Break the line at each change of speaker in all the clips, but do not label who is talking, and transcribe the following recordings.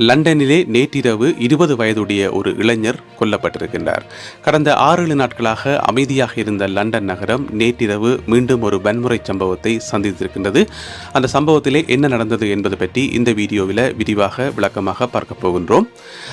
லண்டனிலே நேற்றிரவு இருபது வயதுடைய ஒரு இளைஞர் கொல்லப்பட்டிருக்கின்றார். கடந்த ஆறு நாட்களாக அமைதியாக இருந்த லண்டன் நகரம் நேற்றிரவு மீண்டும் ஒரு வன்முறை சம்பவத்தை சந்தித்திருக்கின்றது. அந்த சம்பவத்திலே என்ன நடந்தது என்பது பற்றி இந்த வீடியோவில் விரிவாக விளக்கமாக பார்க்க போகின்றோம்.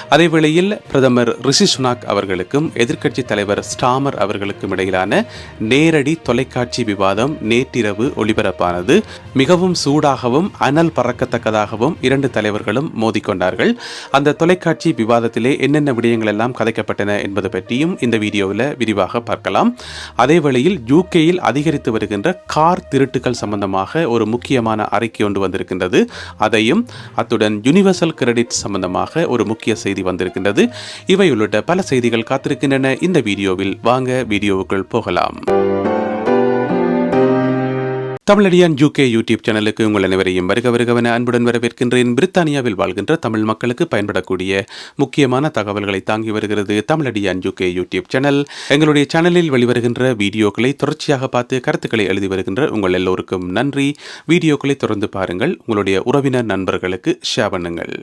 அதேவேளையில் பிரதமர் ரிஷி சுனாக் அவர்களுக்கும் எதிர்க்கட்சி தலைவர் ஸ்டாமர் அவர்களுக்கும் இடையிலான நேரடி தொலைக்காட்சி விவாதம் நேற்றிரவு ஒளிபரப்பானது. மிகவும் சூடாகவும் அனல் பறக்கத்தக்கதாகவும் இரண்டு தலைவர்களும் மோதிக்கொண்டார் மோதிக்கொண்டார்கள் அந்த தொலைக்காட்சி விவாதத்திலே என்னென்ன விடயங்கள் எல்லாம் கதைக்கப்பட்டன என்பது பற்றியும் இந்த வீடியோவில் விரிவாக பார்க்கலாம். அதே வேளையில் யூகேயில் அதிகரித்து வருகின்ற கார் திருட்டுகள் சம்பந்தமாக ஒரு முக்கியமான அறிக்கை ஒன்று வந்திருக்கின்றது. அதையும் அத்துடன் யுனிவர்சல் கிரெடிட் சம்பந்தமாக ஒரு முக்கிய செய்தி வந்திருக்கின்றது. இவை உள்ளிட்ட பல செய்திகள் காத்திருக்கின்றன. இந்த வீடியோவில் வாங்க வீடியோவுக்குள் போகலாம். தமிழடியான் யூகே யூடியூப் சேனலுக்கு உங்கள் அனைவரையும் வருக வருகவன அன்புடன் வரவேற்கின்றேன். பிரித்தானியாவில் வாழ்கின்ற தமிழ் மக்களுக்கு பயன்படக்கூடிய முக்கியமான தகவல்களை தாங்கி வருகிறது தமிழடியான் யூகே யூடியூப் சேனல் எங்களுடைய சேனலில் வெளிவருகின்ற வீடியோக்களை தொடர்ச்சியாக பார்த்து கருத்துக்களை எழுதி வருகின்ற உங்கள் எல்லோருக்கும் நன்றி. வீடியோக்களை தொடர்ந்து பாருங்கள். உங்களுடைய உறவினர் நண்பர்களுக்கு ஷேர் பண்ணுங்கள்.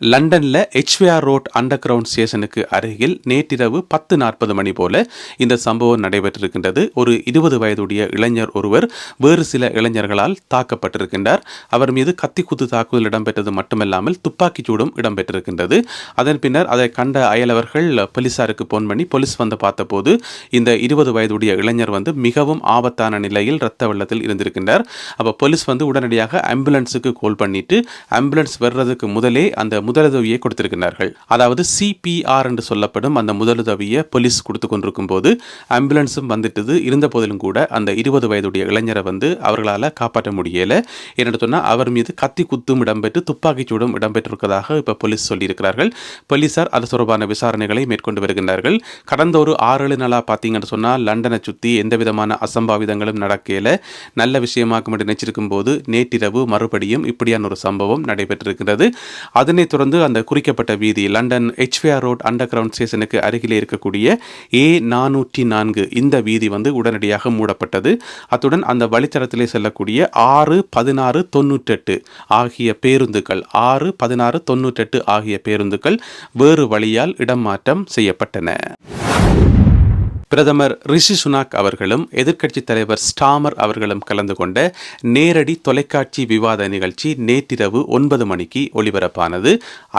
லண்டனில் எச்விஆர் ரோட் அண்டர் கிரவுண்ட் ஸ்டேஷனுக்கு அருகில் நேற்றிரவு பத்து நாற்பது மணி போல இந்த சம்பவம் நடைபெற்றிருக்கின்றது. ஒரு இருபது வயதுடைய இளைஞர் ஒருவர் வேறு சில இளைஞர்களால் தாக்கப்பட்டிருக்கின்றார். அவர் மீது கத்திக்குத்து தாக்குதல் இடம்பெற்றது மட்டுமல்லாமல் துப்பாக்கிச் சூடும் இடம்பெற்றிருக்கின்றது. அதன் பின்னர் அதை கண்ட அயலவர்கள் போலீசாருக்கு போன் பண்ணி போலீஸ் வந்து பார்த்தபோது இந்த இருபது வயதுடைய இளைஞர் வந்து மிகவும் ஆபத்தான நிலையில் இரத்த வெள்ளத்தில் இருந்திருக்கின்றார். அப்போ போலீஸ் வந்து உடனடியாக ஆம்புலன்ஸுக்கு கால் பண்ணிட்டு ஆம்புலன்ஸ் வர்றதுக்கு முதலே அந்த முதலுதவியை கொடுத்திருக்கிறார்கள் அதாவது சிபிஆர் என்று சொல்லப்படும் அந்த முதலுதவியை போலீஸ் கொடுத்து கொண்டிருக்கும் போது ஆம்புலன்ஸும் வந்துட்டது. இருந்த போதிலும் கூட அந்த இருபது வயதுடைய இளைஞரை வந்து அவர்களால் காப்பாற்ற முடியல. என்னென்னு சொன்னால் அவர் மீது கத்தி குத்தும் இடம்பெற்று துப்பாக்கிச்சூடும் இடம்பெற்றிருப்பதாக இப்போ போலீஸ் சொல்லியிருக்கிறார்கள். போலீசார் அது தொடர்பான விசாரணைகளை மேற்கொண்டு வருகின்றார்கள். கடந்த ஒரு ஆறு ஏழு நாளாக பார்த்தீங்கன்னு சொன்னால் லண்டனை சுற்றி எந்த விதமான அசம்பாவிதங்களும் நடக்கல. நல்ல விஷயமாக நினைச்சிருக்கும் போது நேற்றிரவு மறுபடியும் இப்படியான ஒரு சம்பவம் நடைபெற்றிருக்கிறது அதனைத் தொடர்ந்து அந்த குறிக்கப்பட்ட வீதி London HVR road underground ஸ்டேஷனுக்கு அருகிலே இருக்கக்கூடிய ஏ நானூற்றி நான்கு இந்த வீதி வந்து உடனடியாக மூடப்பட்டது. அத்துடன் அந்த வழித்தடத்திலே செல்லக்கூடிய ஆறு பதினாறு தொண்ணூற்றெட்டு ஆகிய பேருந்துகள் ஆறு பதினாறு தொண்ணூற்றெட்டு ஆகிய பேருந்துகள் வேறு வழியால் இடம் மாற்றம் செய்யப்பட்டன. பிரதமர் ரிஷி சுனாக் அவர்களும் எதிர்க்கட்சி தலைவர் ஸ்டாமர் அவர்களும் கலந்து கொண்ட நேரடி தொலைக்காட்சி விவாத நிகழ்ச்சி நேற்றிரவு ஒன்பது மணிக்கு ஒளிபரப்பானது.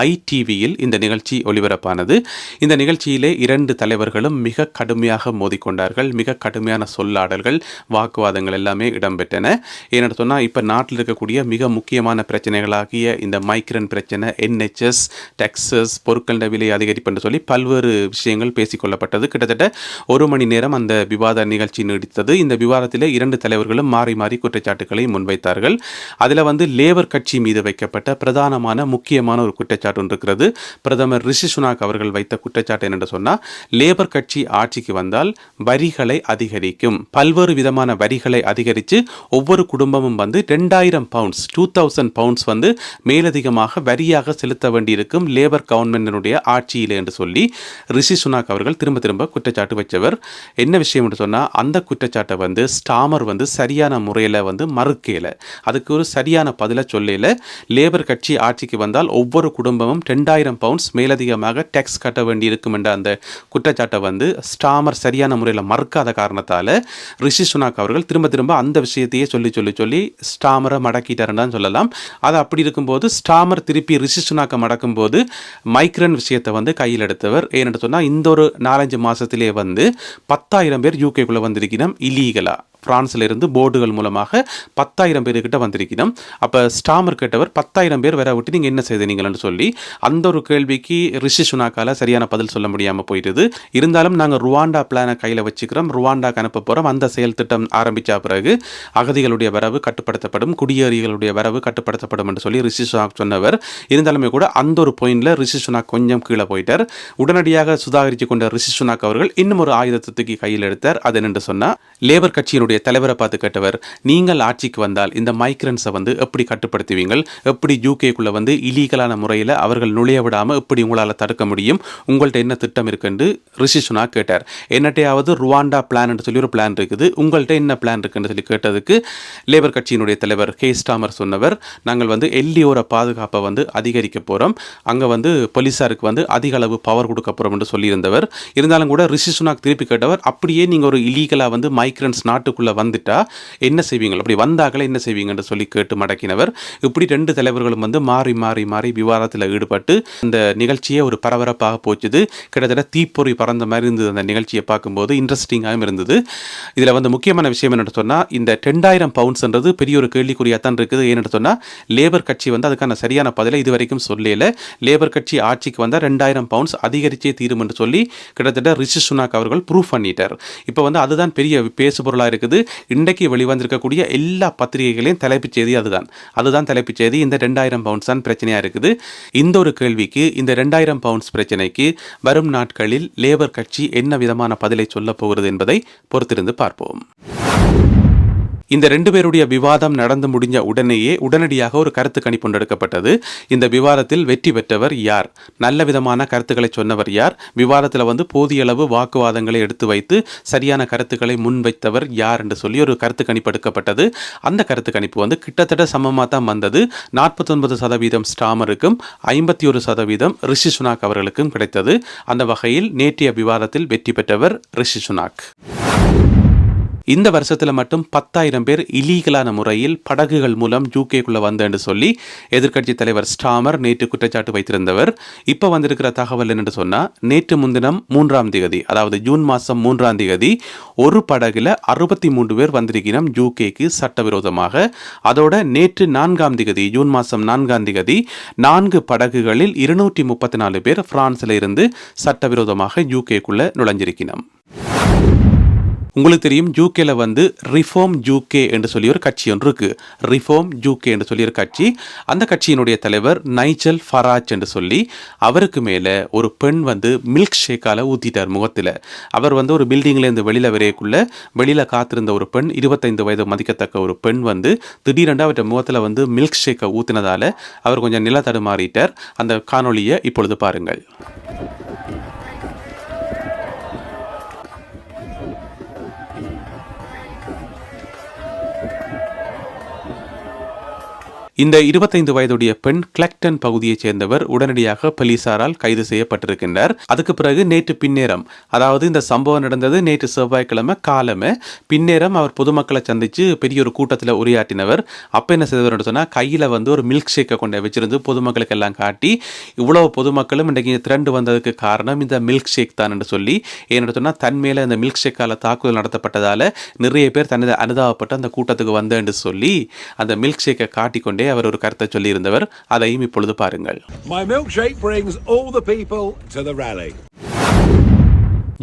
ஐடிவியில் இந்த நிகழ்ச்சி ஒளிபரப்பானது. இந்த நிகழ்ச்சியிலே இரண்டு தலைவர்களும் மிக கடுமையாக மோதிக்கொண்டார்கள். மிக கடுமையான சொல்லாடல்கள் வாக்குவாதங்கள் எல்லாமே இடம்பெற்றன. ஏன்னு சொன்னால் இப்போ நாட்டில் இருக்கக்கூடிய மிக முக்கியமான பிரச்சனைகளாகிய இந்த மைக்ரன் பிரச்சனை என்ஹெச்எஸ் டெக்ஸஸ் பொருட்களின் விலை அதிகரிப்பு என்று சொல்லி பல்வேறு விஷயங்கள் பேசிக்கொள்ளப்பட்டது கிட்டத்தட்ட ஒரு மணி நேரம் அந்த விவாத நிகழ்ச்சி நீடித்தது. இந்த விவாதத்தில் இரண்டு தலைவர்களும் மாறி மாறி குற்றச்சாட்டுகளை முன்வைத்தார்கள். அதில் வந்து லேபர் கட்சி மீது வைக்கப்பட்ட பிரதானமான முக்கியமான ஒரு குற்றச்சாட்டு ஒன்று இருக்கிறது. பிரதமர் ரிஷி சுனாக் அவர்கள் வைத்த குற்றச்சாட்டு என்னென்று சொன்னால் லேபர் கட்சி ஆட்சிக்கு வந்தால் வரிகளை அதிகரிக்கும். பல்வேறு விதமான வரிகளை அதிகரித்து ஒவ்வொரு குடும்பமும் வந்து ரெண்டாயிரம் பவுண்ட்ஸ் டூ தௌசண்ட் பவுண்ட்ஸ் வந்து மேலதிகமாக வரியாக செலுத்த வேண்டியிருக்கும் லேபர் கவர்மெண்டினுடைய ஆட்சியில் என்று சொல்லி ரிஷி சுனாக் அவர்கள் திரும்ப திரும்ப குற்றச்சாட்டு வச்சவர். என்ன விஷயம் சொன்னால் அந்த குற்றச்சாட்டை வந்து ஸ்டாமர் வந்து சரியான முறையில் வந்து மறுக்கையில் அதுக்கு ஒரு சரியான பதிலை சொல்லல. லேபர் கட்சி ஆட்சிக்கு வந்தால் ஒவ்வொரு குடும்பமும் ரெண்டாயிரம் பவுண்ட்ஸ் மேலதிகமாக டேக்ஸ் கட்ட வேண்டியிருக்கும் என்ற அந்த குற்றச்சாட்டை வந்து ஸ்டாமர் சரியான முறையில் மறுக்காத காரணத்தால் ரிஷி சுனாக் அவர்கள் திரும்ப திரும்ப அந்த விஷயத்தையே சொல்லி சொல்லி சொல்லி ஸ்டாமரை மடக்கிட்டாருன்னு சொல்லலாம். அது அப்படி இருக்கும்போது ஸ்டாமர் திருப்பி ரிஷி சுனாக்கை மடக்கும்போது மைக்ரன் விஷயத்தை வந்து கையில் எடுத்தவர். ஏன்னு சொன்னால் இந்த ஒரு நாலஞ்சு மாதத்திலே வந்து பத்தாயிரம் பேர் யூகேக்குள்ளே வந்திருக்கிறோம் இல்லீகலாக பிரான்ஸ்ல இருந்து போர்டுகள் மூலமாக பத்தாயிரம் பேர்கிட்ட வந்திருக்கணும் அப்போ ஸ்டாமர் கேட்டவர் பத்தாயிரம் பேர் வர விட்டு நீங்கள் என்ன செய்தீங்கன்னு சொல்லி அந்த ஒரு கேள்விக்கு ரிஷி சுனாக்கால சரியான பதில் சொல்ல முடியாமல் போயிடுது. இருந்தாலும் நாங்கள் ருவாண்டா பிளானை கையில் வச்சுக்கிறோம். ருவாண்டாக்கு அனுப்ப போகிறோம் அந்த செயல் திட்டம் ஆரம்பித்த பிறகு அகதிகளுடைய வரவு கட்டுப்படுத்தப்படும். குடியேறிகளுடைய வரவு கட்டுப்படுத்தப்படும் என்று சொல்லி ரிஷி சுனாக் சொன்னவர். இருந்தாலுமே கூட அந்த ஒரு பாயிண்டில் ரிஷி சுனாக் கொஞ்சம் கீழே போயிட்டார். உடனடியாக சுதாகரித்து கொண்ட ரிஷி சுனாக் அவர்கள் இன்னும் ஒரு ஆயுதத்தை தூக்கி கையில் எடுத்தார். அது என்னென்று சொன்னால் லேபர் கட்சியினுடைய உங்களுடைய தலைவரை பார்த்து கேட்டவர் நீங்கள் ஆட்சிக்கு வந்தால் இந்த மைக்ரன்ஸை வந்து எப்படி கட்டுப்படுத்துவீங்கள்? எப்படி யூகேக்குள்ளே வந்து இலீகலான முறையில் அவர்கள் நுழைய விடாமல் எப்படி உங்களால் தடுக்க முடியும்? உங்கள்கிட்ட என்ன திட்டம் இருக்குன்னு ரிஷி சுனாக் கேட்டார். என்னட்டையாவது ருவாண்டா பிளான் சொல்லி ஒரு பிளான் இருக்குது. உங்கள்கிட்ட என்ன பிளான் இருக்குன்னு சொல்லி கேட்டதுக்கு லேபர் கட்சியினுடைய தலைவர் கே. ஸ்டாமர் சொன்னவர் நாங்கள் வந்து எல்லியோர பாதுகாப்பை வந்து அதிகரிக்க போகிறோம் அங்கே வந்து போலீஸாருக்கு வந்து அதிக அளவு பவர் கொடுக்க போகிறோம் என்று சொல்லியிருந்தவர். இருந்தாலும் கூட ரிஷி சுனாக் திருப்பி கேட்டவர் அப்படியே நீங்கள் ஒரு இலீகலாக வந்து மைக்ரன்ஸ் நாட்டுக்குள்ளே வந்துட்டா என்ன செய்வீங்க அப்படி வந்தாக்களை என்ன செய்வீங்கன்னு சொல்லி கேட்டு மடக்கினவர். இப்படி ரெண்டு தலைவர்களும் வந்து மாறி மாறி மாறி விவாதத்தில் ஈடுபட்டு இந்த நிகழ்ச்சியே ஒரு பரபரப்பாக போச்சுது. கிட்டத்தட்ட தீப்பொறி பறந்த மாதிரி இருந்தது அந்த நிகழ்ச்சியை பார்க்கும்போது. இன்ட்ரெஸ்டிங்காகவும் இருந்தது. இதில் வந்து முக்கியமான விஷயம் என்னென்னு சொன்னால் இந்த ரெண்டாயிரம் பவுண்ட்ஸ்ன்றது பெரிய ஒரு கேள்விக்குறியாக தான் இருக்குது. ஏன்னு சொன்னால் லேபர் கட்சி வந்து அதுக்கான சரியான பதிலை இது வரைக்கும் சொல்லல. லேபர் கட்சி ஆட்சிக்கு வந்தால் ரெண்டாயிரம் பவுண்ட்ஸ் அதிகரிச்சே தீரும் என்று சொல்லி கிட்டத்தட்ட ரிஷி சுனாக் அவர்கள் ப்ரூவ் பண்ணிட்டார். இப்போ வந்து அதுதான் பெரிய பேசு இருக்குது. இருக்குது. இன்றைக்கு வெளிவந்திருக்கக்கூடிய எல்லா பத்திரிகைகளையும் தலைப்புச் செய்தி அதுதான். அதுதான் தலைப்புச் செய்தி. இந்த ரெண்டாயிரம் பவுண்ட்ஸ் தான் பிரச்சனையாக இருக்குது. இந்த ஒரு கேள்விக்கு இந்த ரெண்டாயிரம் பவுண்ட்ஸ் பிரச்சனைக்கு வரும் நாட்களில் லேபர் கட்சி என்ன விதமான பதிலை சொல்லப் போகிறது என்பதை பொறுத்திருந்து பார்ப்போம். இந்த ரெண்டு பேருடைய விவாதம் நடந்து முடிஞ்ச உடனேயே உடனடியாக ஒரு கருத்து கணிப்பு எடுக்கப்பட்டது இந்த விவாதத்தில் வெற்றி பெற்றவர் யார்? நல்ல விதமான கருத்துக்களை சொன்னவர் யார்? விவாதத்தில் வந்து போதிய அளவு வாக்குவாதங்களை எடுத்து வைத்து சரியான கருத்துக்களை முன்வைத்தவர் யார் என்று சொல்லி ஒரு கருத்து கணிப்பு எடுக்கப்பட்டது. அந்த கருத்து கணிப்பு வந்து கிட்டத்தட்ட சமமாக தான் வந்தது. நாற்பத்தொன்பது சதவீதம் ஸ்டாமருக்கும் ஐம்பத்தி ஒரு சதவீதம் ரிஷி சுனாக் அவர்களுக்கும் கிடைத்தது. அந்த வகையில் நேற்றைய விவாதத்தில் வெற்றி பெற்றவர் ரிஷி சுனாக். இந்த வருஷத்தில் மட்டும் பத்தாயிரம் பேர் இலீகலான முறையில் படகுகள் மூலம் யூகேக்குள்ளே வந்தேன்னு சொல்லி எதிர்க்கட்சி தலைவர் ஸ்டாமர் நேற்று குற்றச்சாட்டு வைத்திருந்தவர். இப்போ வந்திருக்கிற தகவல் என்னென்னு சொன்னால் நேற்று முன்தினம் மூன்றாம் திகதி அதாவது ஜூன் மாதம் மூன்றாம் தேதி ஒரு படகுல அறுபத்தி மூன்று பேர் வந்திருக்கிறோம் யூகேக்கு சட்டவிரோதமாக. அதோட நேற்று நான்காம் திகதி ஜூன் மாதம் நான்காம் திகதி நான்கு படகுகளில் இருநூற்றி முப்பத்தி நாலு பேர் பிரான்ஸில் இருந்து சட்டவிரோதமாக யூகேக்குள்ளே நுழைஞ்சிருக்கிறோம் உங்களுக்கு தெரியும் யூகேல வந்து ரிஃபார்ம் ஜூகே என்று சொல்லி ஒரு கட்சி ஒன்று இருக்கு. ரிஃபார்ம் ஜூகே என்று சொல்லி ஒரு கட்சி. அந்த கட்சியினுடைய தலைவர் நைஜல் ஃபராஜ் என்று சொல்லி அவருக்கு மேலே ஒரு பெண் வந்து மில்க் ஷேக்கால ஊத்திட்டார் முகத்தில். அவர் வந்து ஒரு பில்டிங்லேருந்து வெளியில் வரையக்குள்ள வெளியில் காத்திருந்த ஒரு பெண் இருபத்தைந்து வயது மதிக்கத்தக்க ஒரு பெண் வந்து திடீரென்று அவற்ற முகத்தில் வந்து மில்க் ஷேக்கை ஊத்தினதால அவர் கொஞ்சம் நில தடுமாறிட்டார் அந்த காணொளியை இப்பொழுது பாருங்கள். இந்த இருபத்தைந்து வயதுடைய பெண் கிளக்டன் பகுதியைச் சேர்ந்தவர் உடனடியாக போலீசாரால் கைது செய்யப்பட்டிருக்கின்றார். அதுக்கு பிறகு நேற்று பின்னேரம் அதாவது இந்த சம்பவம் நடந்தது நேற்று செவ்வாய்க்கிழமை காலமே பின்னேரம் அவர் பொதுமக்களை சந்திச்சு பெரிய ஒரு கூட்டத்தில் உரையாற்றினவர். அப்போ என்ன செய்தவர் சொன்னால் கையில் வந்து ஒரு மில்க் ஷேக்கை கொண்டு வச்சிருந்து பொதுமக்களுக்கு எல்லாம் காட்டி இவ்வளவு பொதுமக்களும் இன்றைக்கு திரண்டு வந்ததுக்கு காரணம் இந்த மில்க் ஷேக் தான் என்று சொல்லி ஏன்னு சொன்னால் தன் மேலே இந்த மில்க் ஷேக்கால தாக்குதல் நடத்தப்பட்டதால நிறைய பேர் தனது அனுதாபப்பட்டு அந்த கூட்டத்துக்கு வந்தேன் சொல்லி அந்த மில்க் ஷேக்கை காட்டிக்கொண்டே அவர் ஒரு கருத்தை சொல்லியிருந்தவர் அதையும் இப்பொழுது பாருங்கள்
My milkshake brings all the people to the rally.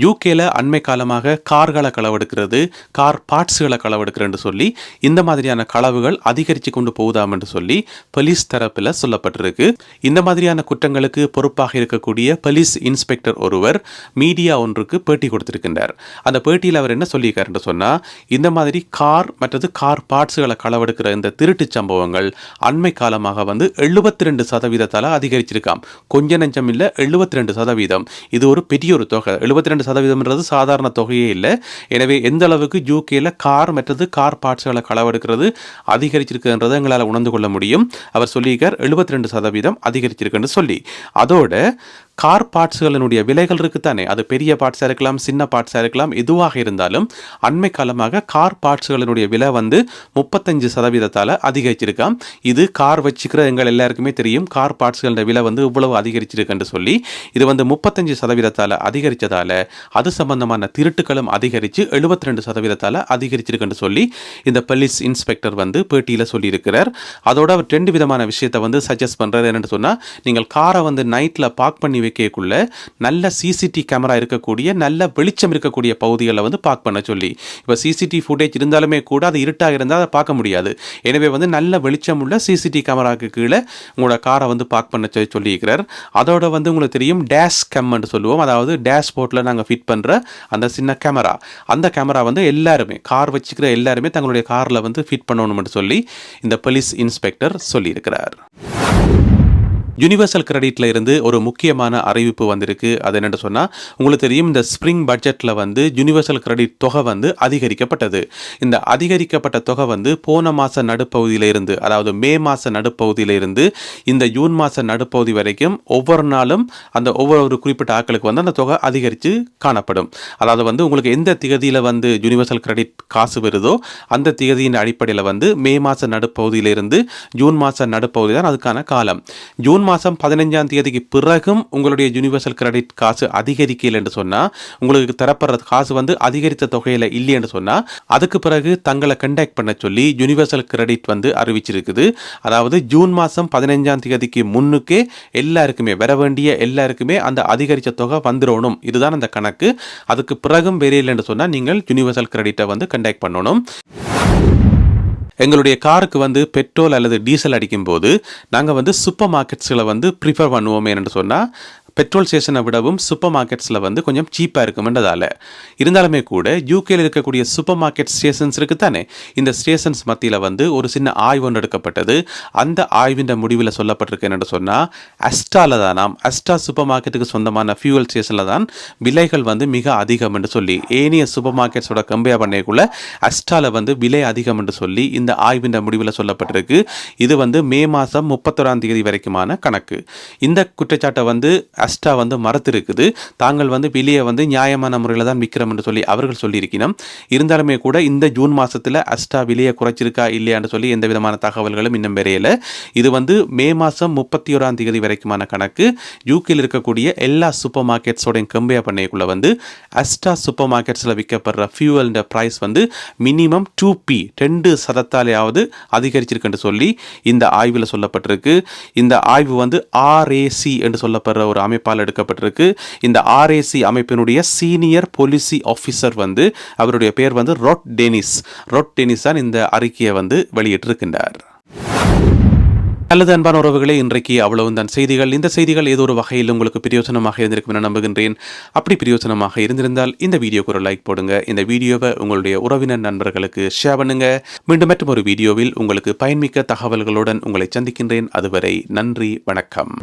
யூகேல அண்மை காலமாக கார்களை களவெடுக்கிறது கார் பார்ட்ஸுகளை களவெடுக்கிறேன்னு சொல்லி இந்த மாதிரியான களவுகள் அதிகரித்து கொண்டு போகுதாம் என்று சொல்லி போலீஸ் தரப்பில் சொல்லப்பட்டிருக்கு. இந்த மாதிரியான குற்றங்களுக்கு பொறுப்பாக இருக்கக்கூடிய போலீஸ் இன்ஸ்பெக்டர் ஒருவர் மீடியா ஒன்றுக்கு பேட்டி கொடுத்திருக்கின்றார். அந்த பேட்டியில் அவர் என்ன சொல்லியிருக்காருன்னு சொன்னால் இந்த மாதிரி கார் மற்றது கார் பார்ட்ஸுகளை களவெடுக்கிற இந்த திருட்டு சம்பவங்கள் அண்மை காலமாக வந்து எழுபத்தி ரெண்டு சதவீதத்தால் அதிகரிச்சிருக்காம். கொஞ்ச நெஞ்சம் இல்லை எழுபத்தி ரெண்டு சதவீதம். இது ஒரு பெரிய ஒரு தொகை. எழுபத்தி ரெண்டு சதவீதம்ன்றது சாதாரண தொகையே இல்லை. எனவே எந்த அளவுக்கு யூகேல கார் மற்றது கார் பார்ட்ஸ்களை களவெடுக்கிறது அதிகரிச்சிருக்குன்றதை எங்களால் உணர்ந்து கொள்ள முடியும். அவர் சொல்லியிருக்கார் எழுபத்தி ரெண்டு சதவீதம் அதிகரிச்சிருக்குன்னு சொல்லி. அதோட கார் பார்ட்ஸ்களினுடைய விலைகள் இருக்குத்தானே அது பெரிய பார்ட்ஸாக இருக்கலாம் சின்ன பார்ட்ஸாக இருக்கலாம் எதுவாக இருந்தாலும் அண்மை காலமாக கார் பார்ட்ஸ்களினுடைய விலை வந்து முப்பத்தஞ்சு சதவீதத்தால் அதிகரிச்சிருக்காம் இது கார் வச்சுக்கிற எங்கள் எல்லாருக்குமே தெரியும். கார் பார்ட்ஸ்களோட விலை வந்து இவ்வளவு அதிகரிச்சிருக்குன்னு சொல்லி இது வந்து முப்பத்தஞ்சு சதவீதத்தால் அதிகரித்ததால் அது சம்பந்தமான திருட்டுகளும் அதிகரித்து எழுபத்தி ரெண்டு சதவீதத்தால் அதிகரிச்சிருக்குன்னு சொல்லி இந்த போலீஸ் இன்ஸ்பெக்டர் வந்து பேட்டியில் சொல்லியிருக்கிறார். அதோட ரெண்டு விதமான விஷயத்தை வந்து சஜஸ்ட் பண்ணுறது என்னென்னு சொன்னால் நீங்கள் காரை வந்து நைட்டில் பார்க் பண்ணி வைக்கக்குள்ள நல்ல சிசிடி கேமரா இருக்கக்கூடிய நல்ல வெளிச்சம் இருக்கக்கூடிய பகுதிகளை வந்து பார்க் பண்ண சொல்லி. இப்போ சிசிடி ஃபுட்டேஜ் இருந்தாலுமே கூட அது இருட்டாக இருந்தால் அதை பார்க்க முடியாது. எனவே வந்து நல்ல வெளிச்சம் உள்ள சிசிடி கேமராவுக்கு கீழே உங்களோட காரை வந்து பார்க் பண்ண சொல்லி சொல்லியிருக்கிறார். அதோட வந்து உங்களுக்கு தெரியும் டேஷ் கேம்னு சொல்லுவோம். அதாவது டேஷ் போர்ட்டில் நாங்கள் ஃபிட் பண்ணுற அந்த சின்ன கேமரா அந்த கேமரா வந்து எல்லாருமே கார் வச்சுக்கிற எல்லாருமே தங்களுடைய காரில் வந்து ஃபிட் பண்ணணும்னு சொல்லி இந்த போலீஸ் இன்ஸ்பெக்டர் சொல்லியிருக்கிறார். யூனிவர்சல் கிரெடிட்ல இருந்து ஒரு முக்கியமான அறிவிப்பு வந்திருக்கு. அது என்னென்னு சொன்னால் உங்களுக்கு தெரியும் இந்த ஸ்ப்ரிங் பட்ஜெட்டில் வந்து யூனிவர்சல் கிரெடிட் தொகை வந்து அதிகரிக்கப்பட்டது. இந்த அதிகரிக்கப்பட்ட தொகை வந்து போன மாத நடுப்பகுதியில இருந்து அதாவது மே மாத நடுப்பகுதியில இருந்து இந்த ஜூன் மாத நடுப்பகுதி வரைக்கும் ஒவ்வொரு நாளும் அந்த ஒவ்வொரு குறிப்பிட்ட ஆட்களுக்கு வந்து அந்த தொகை அதிகரித்து காணப்படும். அதாவது வந்து உங்களுக்கு எந்த திகதியில் வந்து யூனிவர்சல் கிரெடிட் காசு வருதோ அந்த திகதியின் அடிப்படையில் வந்து மே மாத நடுப்பகுதியிலிருந்து ஜூன் மாத நடுப்பகுதி தான் அதுக்கான காலம். ஜூன் ஜூன் மாதம் பதினஞ்சாம் தேதிக்கு பிறகும் உங்களுடைய யூனிவர்சல் கிரெடிட் காசு அதிகரிக்கல என்று சொன்னால் உங்களுக்கு தரப்படுற காசு வந்து அதிகரித்த தொகையில் இல்லை என்று சொன்னால் அதுக்கு பிறகு தங்களை கண்டாக்ட் பண்ண சொல்லி யூனிவர்சல் கிரெடிட் வந்து அறிவிச்சிருக்குது. அதாவது ஜூன் மாதம் பதினஞ்சாம் தேதிக்கு முன்னுக்கே எல்லாருக்குமே வர வேண்டிய எல்லாருக்குமே அந்த அதிகரித்த தொகை வந்துடணும் இதுதான் அந்த கணக்கு. அதுக்கு பிறகும் வேற இல்லைன்னு சொன்னால் நீங்கள் யூனிவர்சல் கிரெடிட்டை வந்து கண்டாக்ட் பண்ணணும். எங்களுடைய காருக்கு வந்து பெட்ரோல் அல்லது டீசல் அடிக்கும்போது நாங்கள் வந்து சூப்பர் மார்க்கெட்ஸில் வந்து ப்ரிஃபர் பண்ணுவோமே என்னென்னு சொன்னால் பெட்ரோல் ஸ்டேஷனை விடவும் சூப்பர் மார்க்கெட்ஸில் வந்து கொஞ்சம் சீப்பாக இருக்குமென்றதால. இருந்தாலுமே கூட யூகேல இருக்கக்கூடிய சூப்பர் மார்க்கெட் ஸ்டேஷன்ஸ் இருக்குது தானே இந்த ஸ்டேஷன்ஸ் மத்தியில் வந்து ஒரு சின்ன ஆய்வு ஒன்று எடுக்கப்பட்டது. அந்த ஆய்வின் முடிவில் சொல்லப்பட்டிருக்கு என்னென்னு சொன்னால் அஸ்டாவில் தான் நாம். அஸ்டா சூப்பர் மார்க்கெட்டுக்கு சொந்தமான ஃபியூவல் ஸ்டேஷனில் தான் விலைகள் வந்து மிக அதிகம் என்று சொல்லி ஏனைய சூப்பர் மார்க்கெட்ஸோட கம்பேர் பண்ணக்குள்ள அஸ்டாவில் வந்து விலை அதிகம் என்று சொல்லி இந்த ஆய்வின் முடிவில் சொல்லப்பட்டிருக்கு. இது வந்து மே மாதம் முப்பத்தொராம் தேதி வரைக்குமான கணக்கு. இந்த குற்றச்சாட்டை வந்து அஸ்டா வந்து மறத்திருக்குது. தாங்கள் வந்து விலையை வந்து நியாயமான முறையில் தான் விற்கிறோம் என்று சொல்லி அவர்கள் சொல்லியிருக்கணும் இருந்தாலுமே கூட இந்த ஜூன் மாதத்தில் அஸ்டா விலையை குறைச்சிருக்கா இல்லையான்னு சொல்லி எந்த விதமான தகவல்களும் இன்னும் வரையலை இது வந்து மே மாதம் முப்பத்தி ஓராம் தேதி வரைக்குமான கணக்கு. யூகேயில் இருக்கக்கூடிய எல்லா சூப்பர் மார்க்கெட்ஸோடையும் கம்பேர் பண்ணைக்குள்ள வந்து அஸ்டா சூப்பர் மார்க்கெட்ஸில் விற்கப்படுற ஃபியூவல்ன்ற ப்ரைஸ் வந்து மினிமம் டூ பி ரெண்டு சதத்தாலேயாவது அதிகரிச்சிருக்குன்னு சொல்லி இந்த ஆய்வில் சொல்லப்பட்டிருக்கு. இந்த ஆய்வு வந்து ஆர்ஏசி என்று சொல்லப்படுற ஒரு அமைப்பால் எடுக்கப்பட்டிருக்கு. இந்த ஆர்ஏசி அமைப்பினுடைய சீனியர் போலீசி ஆஃபீஸர் வந்து அவருடைய பேர் வந்து ரொட் டெனிஸ் ரொட் டெனிஸ் தான் இந்த அறிக்கையை வந்து வெளியிட்டிருக்கின்றார். நல்லது அன்பான உறவுகளே இன்றைக்கு அவ்வளவுதான் செய்திகள் இந்த செய்திகள் ஏதோ ஒரு வகையில் உங்களுக்கு பிரயோசனமாக இருந்திருக்கும் என நம்புகின்றேன். அப்படி பிரயோசனமாக இருந்திருந்தால் இந்த வீடியோக்கு ஒரு லைக் போடுங்க. இந்த வீடியோவை உங்களுடைய உறவினர் நண்பர்களுக்கு ஷேர் பண்ணுங்க. மீண்டும் மற்றும் ஒரு வீடியோவில் உங்களுக்கு பயன்மிக்க தகவல்களுடன் உங்களை சந்திக்கின்றேன். அதுவரை நன்றி வணக்கம்.